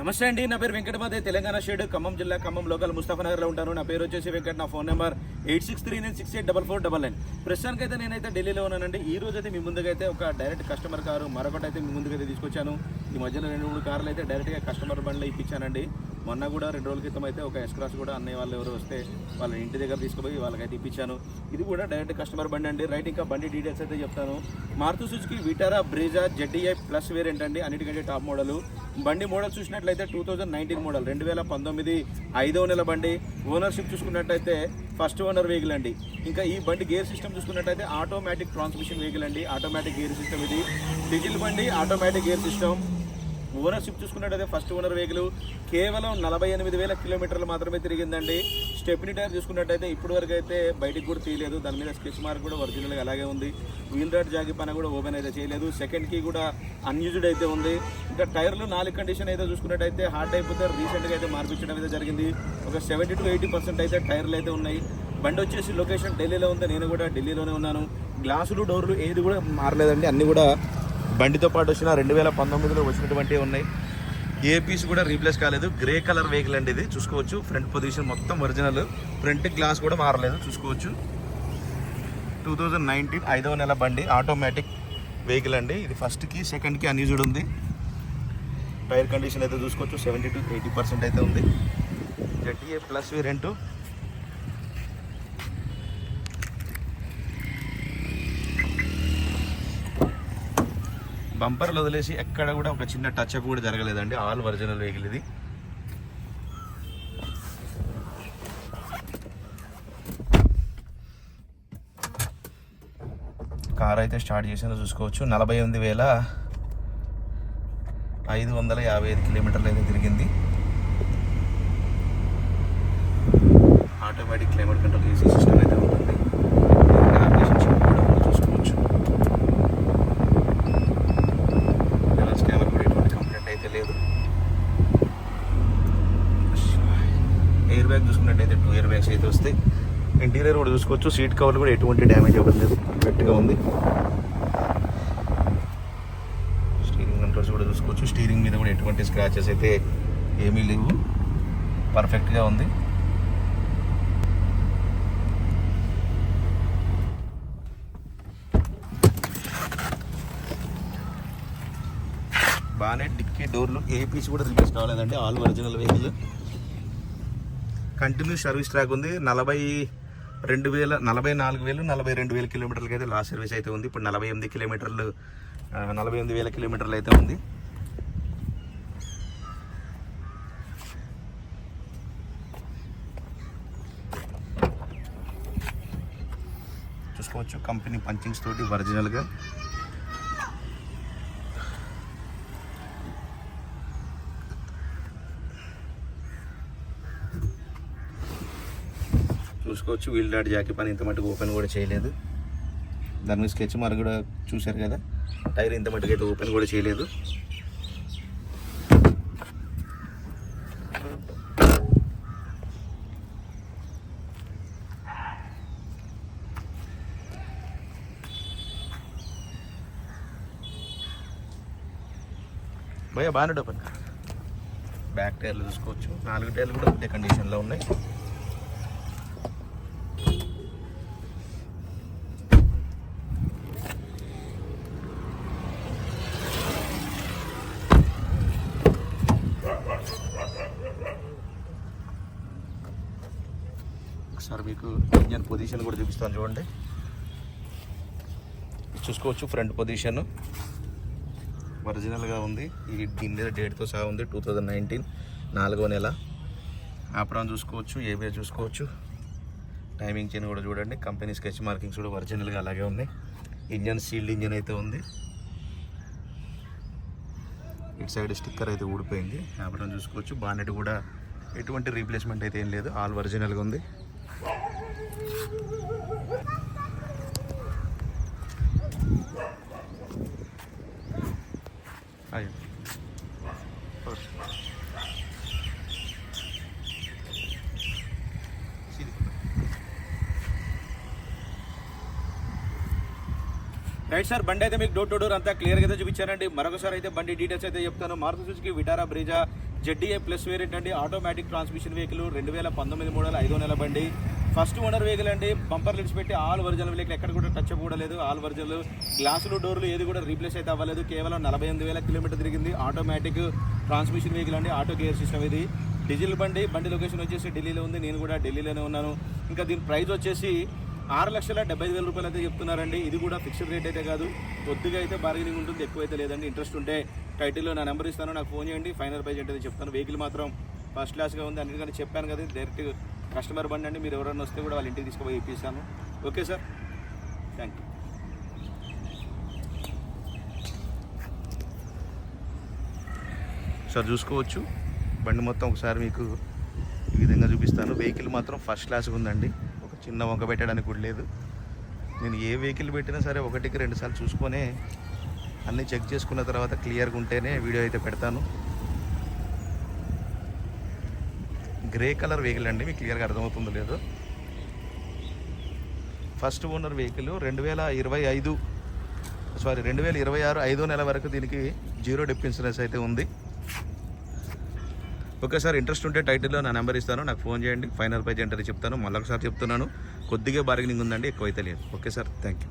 నమస్తే అండి నా పేరు వెంకటమాదే తెలంగాణ షేడ్ ఖమ్మం జిల్లా ఖమ్మం లోకల్ ముస్తాఫనగర్లో ఉంటాను. నా పేరు వచ్చేసి వెంకట నా phone number eight six three nine six eight double four double nine. ప్రస్తుతానికి అయితే నేనైతే ఢిల్లీలో ఉన్నానండి. ఈ రోజు అయితే మీ ముందుకైతే ఒక డైరెక్ట్ కస్టమర్ కారు మరొకటి అయితే మీ ముందుకైతే తీసుకొచ్చాను. ఈ మధ్యలో రెండు మూడు కార్లు అయితే డైరెక్ట్గా కస్టమర్ బండ్లో ఇప్పించానండి. మొన్న కూడా రెండు రోజుల క్రితం అయితే ఒక ఎస్క్రాస్ కూడా అన్నయ్య వాళ్ళు ఎవరు వస్తే వాళ్ళ ఇంటి దగ్గర తీసుకుపోయి వాళ్ళకైతే ఇప్పించాను. ఇది కూడా డైరెక్ట్ కస్టమర్ బండి అండి. రైట్ ఇంకా బండి డీటెయిల్స్ అయితే చెప్తాను. Maruti Suzuki Vitara Brezza ZDI plus variant అండి. అన్నిటికంటే టాప్ మోడల్ బండి మోడల్ చూసినట్లయితే టూ థౌజండ్ నైన్టీన్ మోడల్ రెండు వేల పంతొమ్మిది ఐదవ నెల బండి. ఓనర్షిప్ చూసుకున్నట్టయితే ఫస్ట్ ఓనర్ వెహికల్ అండి. ఇంకా ఈ బండి గేర్ సిస్టమ్ చూసుకున్నట్టయితే ఆటోమేటిక్ ట్రాన్స్మిషన్ వెహికల్ అండి. ఆటోమేటిక్ గేర్ సిస్టమ్ ఇది. డీజిల్ బండి ఆటోమేటిక్ గేర్ సిస్టమ్ ఓనర్షిప్ చూసుకున్నట్టయితే ఫస్ట్ ఓనర్ వెహికల్ కేవలం నలభై ఎనిమిది వేల కిలోమీటర్లు మాత్రమే తిరిగిందండి. స్టెప్ని టైర్ చూసుకున్నట్టయితే ఇప్పటి వరకు అయితే బయటికి కూడా తీయలేదు. దాని మీద స్కెచ్ మార్క్ కూడా ఒరిజినల్గా అలాగే ఉంది. వీల్ రాడ్ జాగి పని కూడా ఓపెన్ అయితే చేయలేదు. సెకండ్ కీ కూడా అన్యూజ్డ్ అయితే ఉంది. ఇంకా టైర్లు నాలుగు కండిషన్ అయితే చూసుకున్నట్టయితే హార్డ్ అయిపోతే రీసెంట్గా అయితే మార్పించడం అయితే జరిగింది. ఒక సెవెంటీ టు ఎయిటీ పర్సెంట్ అయితే టైర్లు అయితే ఉన్నాయి. బండి వచ్చేసి లొకేషన్ ఢిల్లీలో ఉంది. నేను కూడా ఢిల్లీలోనే ఉన్నాను. గ్లాసులు డోర్లు ఏది కూడా మారలేదండి. అన్నీ కూడా బండితో పాటు వచ్చిన రెండు వేల పంతొమ్మిదిలో వచ్చినటువంటి ఉన్నాయి. ఏ పీస్ కూడా రీప్లేస్ కాలేదు. గ్రే కలర్ వెహికల్ అండి ఇది. చూసుకోవచ్చు. ఫ్రంట్ పొజిషన్ మొత్తం ఒరిజినల్. ఫ్రంట్ గ్లాస్ కూడా మారలేదు. చూసుకోవచ్చు. టూ థౌజండ్ నైన్టీన్ ఐదవ నెల బండి. ఆటోమేటిక్ వెహికల్ అండి. ఇది ఫస్ట్కి సెకండ్కి అన్యూజ్డ్ ఉంది. టైర్ కండిషన్ అయితే చూసుకోవచ్చు. సెవెంటీ టు ఎయిటీ పర్సెంట్ అయితే ఉంది. జెట్ఏ ప్లస్ వేరెంటు బంపర్లు వదిలేసి ఎక్కడ కూడా ఒక చిన్న టచ్ అప్ కూడా జరగలేదండి. ఆల్ ఒరిజినల్ వెహికల్ ఇది. కార్ అయితే స్టార్ట్ చేసినా చూసుకోవచ్చు. నలభై ఎనిమిది వేల ఐదు వందల యాభై ఐదు కిలోమీటర్లు అయితే తిరిగింది. Automatic climate control AC system అయితే ఉంటుంది నావిగేషన్ సిస్టమ్ కూడా మనం చూసుకోవచ్చు రివర్స్ కెమెరా కూడా ఎటువంటి కంప్లైంట్ అయితే లేదు ఎయిర్ బ్యాగ్ చూసుకున్నట్టయితే టూ ఇయర్ బ్యాగ్స్ అయితే వస్తాయి ఇంటీరియర్ కూడా చూసుకోవచ్చు. సీట్ కవర్ కూడా ఎటువంటి డ్యామేజ్ అవ్వలేదు గట్టిగా ఉంది. స్టీరింగ్ కంట్రోల్స్ కూడా చూసుకోవచ్చు. స్టీరింగ్ మీద కూడా ఎటువంటి స్క్రాచెస్ అయితే ఏమీ లేవు. పర్ఫెక్ట్గా ఉంది. బాగానే డిక్కీ డోర్లు ఏ పీస్ కూడా replace కావాలేదండి all original vehicle continue service track ఉంది. నలభై రెండు వేల నలభై నాలుగు వేలు నలభై రెండు వేల కిలోమీటర్లకి అయితే లాస్ట్ సర్వీస్ అయితే ఉంది. ఇప్పుడు నలభై ఎనిమిది కిలోమీటర్లు నలభై ఎనిమిది వేల కిలోమీటర్లు అయితే ఉంది. చూసుకోవచ్చు. కంపెనీ పంచింగ్స్ తోటి ఒరిజినల్గా. చూసుకోవచ్చు. వీల్ డాట్ జాకీ పని ఇంత మటుకు ఓపెన్ కూడా చేయలేదు. దాని మీద స్కెచ్ మరి కూడా చూశారు కదా? టైర్ ఇంత మటుకు అయితే ఓపెన్ కూడా చేయలేదు. భయ బాగానే ఓపెన్ బ్యాక్ టైర్లు చూసుకోవచ్చు. నాలుగు టైర్లు కూడా ఒకటే కండిషన్లో ఉన్నాయి. ఒకసారి మీకు ఇంజన్ పొజిషన్ కూడా చూపిస్తాను చూడండి. చూసుకోవచ్చు ఫ్రంట్ పొజిషన్. ఒరిజినల్గా ఉంది. ఈ దీని మీద డేట్తో సహా ఉంది టూ థౌజండ్ నైన్టీన్ నాలుగో నెల. ఆపరం చూసుకోవచ్చు ఏబిఐ చూసుకోవచ్చు. టైమింగ్ చైన్ కూడా చూడండి. కంపెనీ స్కెచ్ మార్కింగ్స్ కూడా ఒరిజినల్గా అలాగే ఉన్నాయి. ఇంజన్ సీల్డ్ ఇంజన్ అయితే ఉంది. ఇటు సైడ్ స్టిక్కర్ అయితే ఊడిపోయింది. ఆపరం చూసుకోవచ్చు. బానెట్ కూడా ఎటువంటి రీప్లేస్మెంట్ అయితే ఏం లేదు. ఆల్ ఒరిజినల్గా ఉంది. అయ్యో రైట్ సార్ బండి అయితే మీకు డోర్ టు డోర్ అంతా క్లియర్గా అయితే చూపించానండి మరొకసారి అయితే బండి డీటెయిల్స్ అయితే చెప్తాను. Maruti Suzuki Vitara Brezza ZDA plus variant అండి ఆటోమేటిక్ ట్రాన్స్మిషన్ వెహికల్ రెండు వేల పంతొమ్మిది మోడల్ ఐదో నెల బండి. ఫస్ట్ ఓనర్ వెహికల్ అండి. బంపర్ లిడ్స్ పెట్టి ఆల్ వర్జన్ వెహికల్ ఎక్కడ కూడా టచ్ కూడా లేదు ఆల్ వర్జన్లు గ్లాసులు డోర్లు ఏది కూడా రీప్లేస్ అయితే అవ్వలేదు. కేవలం నలభై ఎనిమిది వేల కిలోమీటర్ తిరిగింది. ఆటోమేటిక్ ట్రాన్స్మిషన్ వెహికల్ అండి. ఆటో గేర్ సిస్టమ్ ఇది. డీజిల్ బండి బండి లొకేషన్ వచ్చేసి ఢిల్లీలో ఉంది. నేను కూడా ఢిల్లీలోనే ఉన్నాను. ఇంకా దీని ప్రైస్ వచ్చేసి ఆరు లక్షల డెబ్బై ఐదు వేల రూపాయలు అయితే చెప్తున్నారండి. ఇది కూడా ఫిక్స్డ్ రేట్ అయితే కాదు. కొద్దిగా అయితే బార్గెనింగ్ ఉంటుంది. ఎక్కువైతే లేదండి. ఇంట్రెస్ట్ ఉంటే ఐటీలో నా నెంబర్ ఇస్తాను నాకు ఫోన్ చేయండి ఫైనల్ ప్రైజ్ అంటే చెప్తాను. వెహికల్ మాత్రం ఫస్ట్ క్లాస్గా ఉంది అన్నిటికంటే చెప్పాను కదా డైరెక్ట్ కస్టమర్ బండి అండి మీరు ఎవరైనా వస్తే కూడా వాళ్ళ ఇంటికి తీసుకుపోయి ఇప్పిస్తాను. Okay sir thank you sir చూసుకోవచ్చు. బండి మొత్తం ఒకసారి మీకు ఈ విధంగా చూపిస్తాను. వెహికల్ మాత్రం ఫస్ట్ క్లాస్గా ఉందండి. ఒక చిన్న వంక పెట్టడానికి కూడా లేదు. నేను ఏ వెహికల్ పెట్టినా సరే ఒకటికి రెండు సార్లు చూసుకొనే అన్నీ చెక్ చేసుకున్న తర్వాత క్లియర్గా ఉంటేనే వీడియో అయితే పెడతాను. గ్రే కలర్ వెహికల్ అండి మీకు క్లియర్గా అర్థమవుతుందో లేదో. ఫస్ట్ ఓనర్ వెహికల్ రెండు వేల ఇరవై ఐదు సారీ రెండు వేల ఇరవై ఆరు ఐదో నెల వరకు దీనికి జీరో డెప్ ఇన్సూరెన్స్ అయితే ఉంది. ఓకే సార్ ఇంట్రెస్ట్ ఉంటే టైటిల్లో నా నెంబర్ ఇస్తాను నాకు ఫోన్ చేయండి ఫైనల్ ప్రైజ్ ఎంటర్ చెప్తాను మళ్ళొకసారి చెప్తున్నాను. కొద్దిగా బార్గెనింగ్ ఉందండి ఎక్కువైతే లేదు. Okay sir thank you